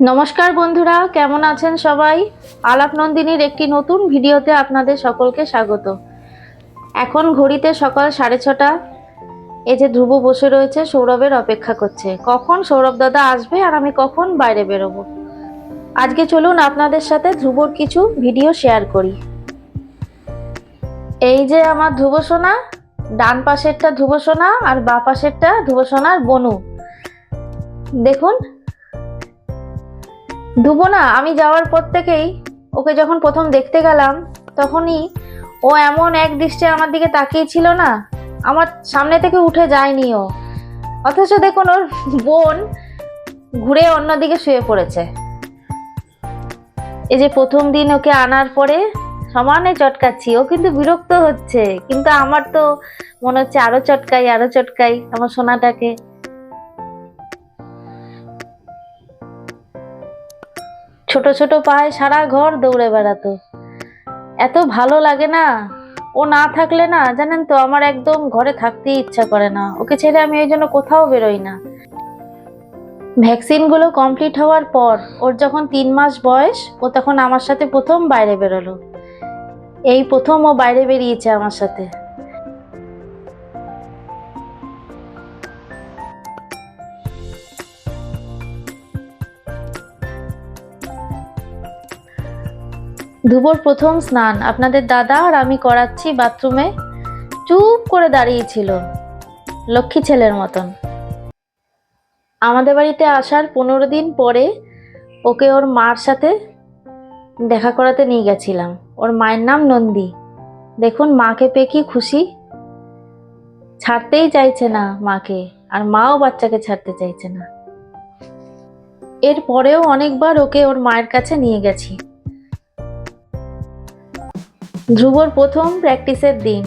নমস্কার বন্ধুরা, কেমন আছেন সবাই? আলাপ নন্দিনীর একটি নতুন ভিডিওতে আপনাদের সকলকে স্বাগত। এখন ঘড়িতে সকাল সাড়ে ছটা। এই যে ধ্রুব বসে রয়েছে, সৌরভের অপেক্ষা করছে। কখন সৌরভ দাদা আসবে আর আমি কখন বাইরে বেরোবো? আজকে চলুন আপনাদের সাথে ধ্রুবর কিছু ভিডিও শেয়ার করি। এই যে আমার ধ্রুব সোনা, ডান পাশেরটা ধ্রুব সোনা আর বা পাশেরটা ধ্রুব সোনার বনু। দেখুন ধুবো না, আমি যাওয়ার পর থেকেই ওকে যখন প্রথম দেখতে গেলাম, তখনই ও এমন এক দৃষ্টে আমার দিকে তাকিয়ে ছিল না, আমার সামনে থেকে উঠে যায়নি ও। অথচ দেখুন, ওর বোন ঘুরে অন্যদিকে শুয়ে পড়েছে। এই যে প্রথম দিন ওকে আনার পরে সমানে চটকাচ্ছি, ও কিন্তু বিরক্ত হচ্ছে, কিন্তু আমার তো মনে হচ্ছে আরও চটকাই আরও চটকাই আমার সোনাটাকে। ছোট ছোট পায়ে সারা ঘর দৌড়ে বেড়াতো। এত ভালো লাগে না। ও না থাকলে না, জানেন তো, আমার একদম ঘরে থাকতেই ইচ্ছা করে না। ওকে ছেড়ে আমি ওই জন্য কোথাও বেরোই না। ভ্যাকসিনগুলো কমপ্লিট হওয়ার পর, ওর যখন তিন মাস বয়স, ও তখন আমার সাথে প্রথম বাইরে বেরোলো। এই প্রথম ও বাইরে বেরিয়েছে আমার সাথে। ধুবোর প্রথম স্নান। আপনাদের দাদা আর আমি করাচ্ছি বাথরুমে। চুপ করে দাঁড়িয়েছিল লক্ষ্মী ছেলের মতন। আমাদের বাড়িতে আসার পনেরো দিন পরে ওকে ওর মার সাথে দেখা করাতে নিয়ে গেছিলাম। ওর মায়ের নাম নন্দী। দেখুন, মাকে পেয়ে কি খুশি। ছাড়তেই চাইছে না মাকে, আর মাও বাচ্চাকে ছাড়তে চাইছে না। এর পরেও অনেকবার ওকে ওর মায়ের কাছে নিয়ে গেছি। ধ্রুবর প্রথম প্র্যাকটিসের দিন,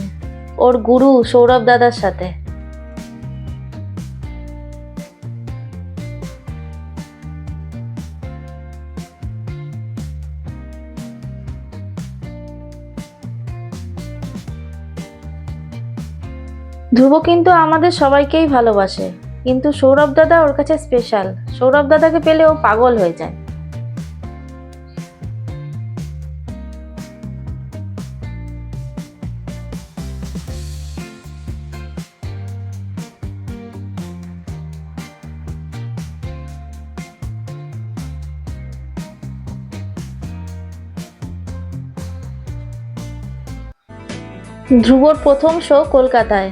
ওর গুরু সৌরভ দাদার সাথে। ধ্রুব কিন্তু আমাদের সবাইকেই ভালোবাসে, কিন্তু সৌরভ দাদা ওর কাছে স্পেশাল সৌরভ দাদাকে পেলে ও পাগল হয়ে যায়। ধ্রুবর প্রথম শো কলকাতায়।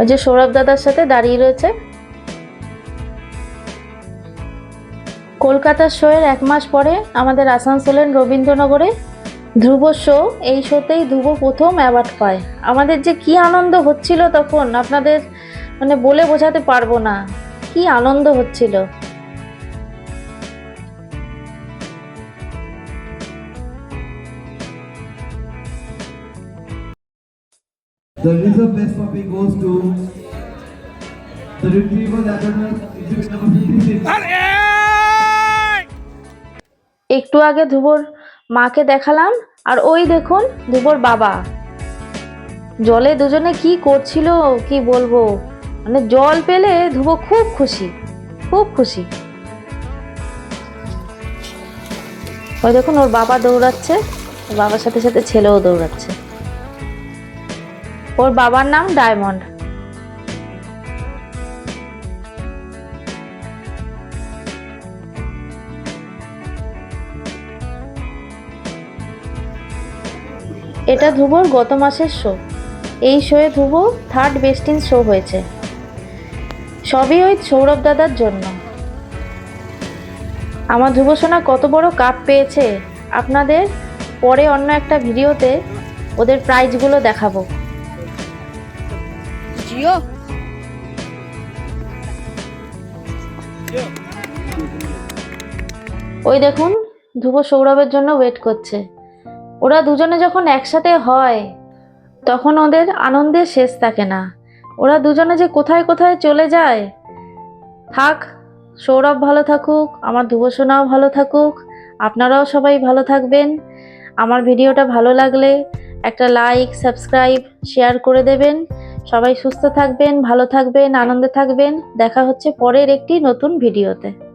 ওই যে সৌরভ দাদার সাথে দাঁড়িয়ে রয়েছে। কলকাতার শো এর এক মাস পরে আমাদের আসানসোলের রবীন্দ্রনগরে ধ্রুব শো, এই শোতেই ধ্রুব প্রথম অ্যাওয়ার্ড পায়। আমাদের যে কি আনন্দ হচ্ছিল তখন আপনাদের মানে বলে বোঝাতে পারব না। কি আনন্দ হচ্ছিল। The reserve best puppy goes to the retriever Labrador exhibit number 56. একটু আগে ধ্রুবর মাকে দেখালাম আর ওই দেখুন ধ্রুবর বাবা। জলে দুজনে কি করছিল কি বলব? মানে জল পেলে ধ্রুব খুব খুশি খুব খুশি। ওই দেখুন ওর বাবা দৌড়াচ্ছে বাবার সাথে সাথে ছেলেও দৌড়াচ্ছে। ওর বাবার নাম ডায়মন্ড। এটা ধ্রুবর গত মাসের শো। এই শোয়ে Dhruv third best in show হয়েছে। সবই ওই সৌরভ দাদার জন্য। আমার ধ্রুব সোনা কত বড় কাপ পেয়েছে? আপনাদের পরে অন্য একটা ভিডিওতে ওদের প্রাইজগুলো দেখাবো। জিও। ওই দেখুন, ধ্রুব সৌরভের জন্য ওয়েট করছে। ওরা দুজনে যখন একসাথে হয়, তখন ওদের আনন্দের শেষ থাকে না। ওরা দুজনে যে কোথায় কোথায় চলে যায়, থাক, সৌরভ ভালো থাকুক, আমার ধ্রুবসোনাও ভালো থাকুক, আপনারাও সবাই ভালো থাকবেন। আমার ভিডিওটা ভালো লাগলে একটা লাইক সাবস্ক্রাইব শেয়ার করে দেবেন। সবাই সুস্থ থাকবেন ভালো থাকবেন আনন্দে থাকবেন। দেখা হচ্ছে পরের একটি নতুন ভিডিওতে।